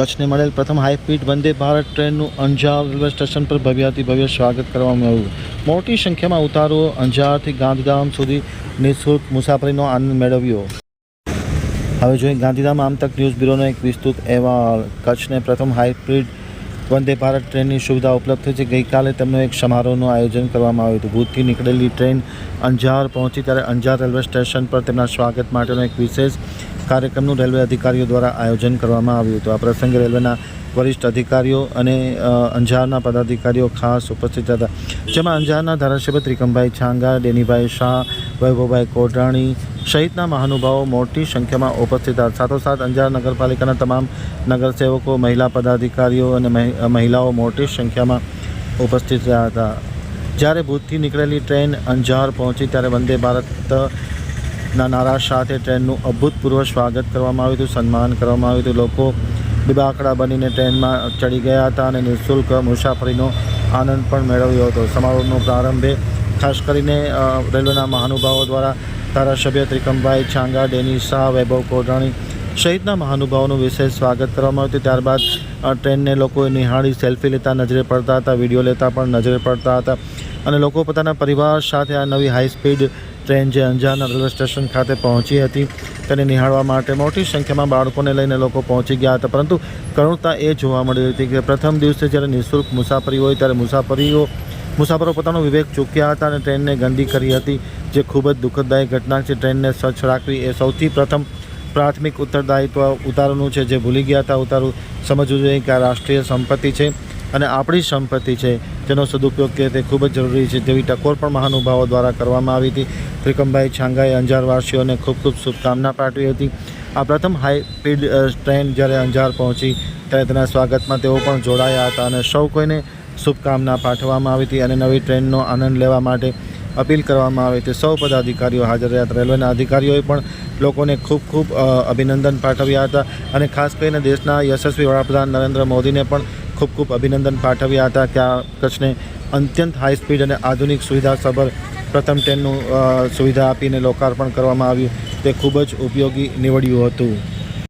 કચ્છને મળેલ પ્રથમ હાઈસ્પીડ વંદે ભારત ટ્રેનનું અંજાર રેલવે સ્ટેશન પર ભવ્યાથી ભવ્ય સ્વાગત કરવામાં આવ્યું. મોટી સંખ્યામાં ઉતારો અંજારથી ગાંધીધામ સુધી નિઃશુલ્ક મુસાફરીનો આનંદ મેળવ્યો. હવે જોઈએ ગાંધીધામ આમતક ન્યૂઝ બ્યુરોનો એક વિસ્તૃત અહેવાલ. કચ્છને પ્રથમ હાઈસ્પીડ વંદે ભારત ટ્રેનની સુવિધા ઉપલબ્ધ થઈ છે. ગઈકાલે તેમનો એક સમારોહનું આયોજન કરવામાં આવ્યું હતું. ભૂતથી નીકળેલી ટ્રેન અંજાર પહોંચી ત્યારે અંજાર રેલવે સ્ટેશન પર તેમના સ્વાગત માટેનો એક વિશેષ કાર્યક્રમનું રેલવે અધિકારીઓ દ્વારા આયોજન કરવામાં આવ્યું હતું. આ પ્રસંગે રેલવેના વરિષ્ઠ અધિકારીઓ અને અંજારના પદાધિકારીઓ ખાસ ઉપસ્થિત હતા. જેમાં અંજારના ધારાસભ્ય ત્રિકમભાઈ છાંગા, ડેનીભાઈ શાહ, વૈભવભાઈ કોટરાણી સહિતના મહાનુભાવો મોટી સંખ્યામાં ઉપસ્થિત હતા. સાથોસાથ અંજાર નગરપાલિકાના તમામ નગરસેવકો, મહિલા પદાધિકારીઓ અને મહિ- મહિલાઓ મોટી સંખ્યામાં ઉપસ્થિત રહ્યા હતા. જ્યારે ભૂતથી નીકળેલી ટ્રેન અંજાર પહોંચી ત્યારે વંદે ભારતના નારા સાથે ટ્રેનનું અભૂતપૂર્વ સ્વાગત કરવામાં આવ્યું હતું, સન્માન કરવામાં આવ્યું હતું. લોકો બિબાકડા બનીને ટ્રેનમાં ચડી ગયા હતા અને નિઃશુલ્ક મુસાફરીનો આનંદ પણ મેળવ્યો હતો. સમારોહનો પ્રારંભે ખાસ કરીને રેલવેના મહાનુભાવો દ્વારા ધારાસભ્ય ત્રિકમભાઈ છાંગા ડેની શાહ વૈભવ કોઢાણી સહિતના મહાનુભાવોનું વિશેષ સ્વાગત કરવામાં આવ્યું હતું. ત્યારબાદ ટ્રેનને લોકોએ નિહાળી સેલ્ફી લેતા નજરે પડતા હતા, વીડિયો લેતા પણ નજરે પડતા હતા અને લોકો પોતાના પરિવાર સાથે આ નવી હાઈ સ્પીડ ટ્રેન જે અંજારના રેલવે સ્ટેશન ખાતે પહોંચી હતી, તેને નિહાળવા માટે મોટી સંખ્યામાં બાળકોને લઈને લોકો પહોંચી ગયા હતા. પરંતુ કરુણતા એ જોવા મળી હતી કે પ્રથમ દિવસે જ્યારે નિઃશુલ્ક મુસાફરી હોય, ત્યારે મુસાફરીઓ, મુસાફરો પોતાનો વિવેક ચૂક્યા હતા અને ટ્રેનને ગંદી કરી હતી, જે ખૂબ જ દુઃખદાયક ઘટના છે. ટ્રેનને સ્વચ્છ રાખવી એ સૌથી પ્રથમ પ્રાથમિક ઉત્તરદાયિત્વ ઉતારવાનું છે. જે ભૂલી ગયા હતા, ઉતારું સમજવું જોઈએ કે આ રાષ્ટ્રીય સંપત્તિ છે. અને આપણી સંપત્તિ છે, જેનો સદુપયોગ કે તે ખૂબ જ જરૂરી છે જેવી ટકોર પણ મહાનુભાવો દ્વારા કરવામાં આવી હતી. ત્રિકમભાઈ છાંગાએ અંજારવાસીઓને ખૂબ ખૂબ શુભકામના પાઠવી હતી. આ પ્રથમ હાઈ સ્પીડ ટ્રેન જ્યારે અંજાર પહોંચી, ત્યારે તેના સ્વાગતમાં તેઓ પણ જોડાયા હતા અને સૌ કોઈને શુભકામના પાઠવવામાં આવી હતી અને નવી ટ્રેનનો આનંદ લેવા માટે અપીલ કરવામાં આવી હતી. સૌ પદાધિકારીઓ હાજર રહ્યા હતા. રેલવેના અધિકારીઓએ પણ લોકોને ખૂબ ખૂબ અભિનંદન પાઠવ્યા હતા અને ખાસ કરીને દેશના યશસ્વી વડાપ્રધાન નરેન્દ્ર મોદીને પણ ખૂબ ખૂબ અભિનંદન પાઠવ્યા હતા કે આ કચ્છને અત્યંત હાઈ સ્પીડ અને આધુનિક સુવિધાસભર પ્રથમ ટ્રેનનું સુવિધા આપીને લોકાર્પણ કરવામાં આવ્યું. તે ખૂબ જ ઉપયોગી નીવડ્યું હતું.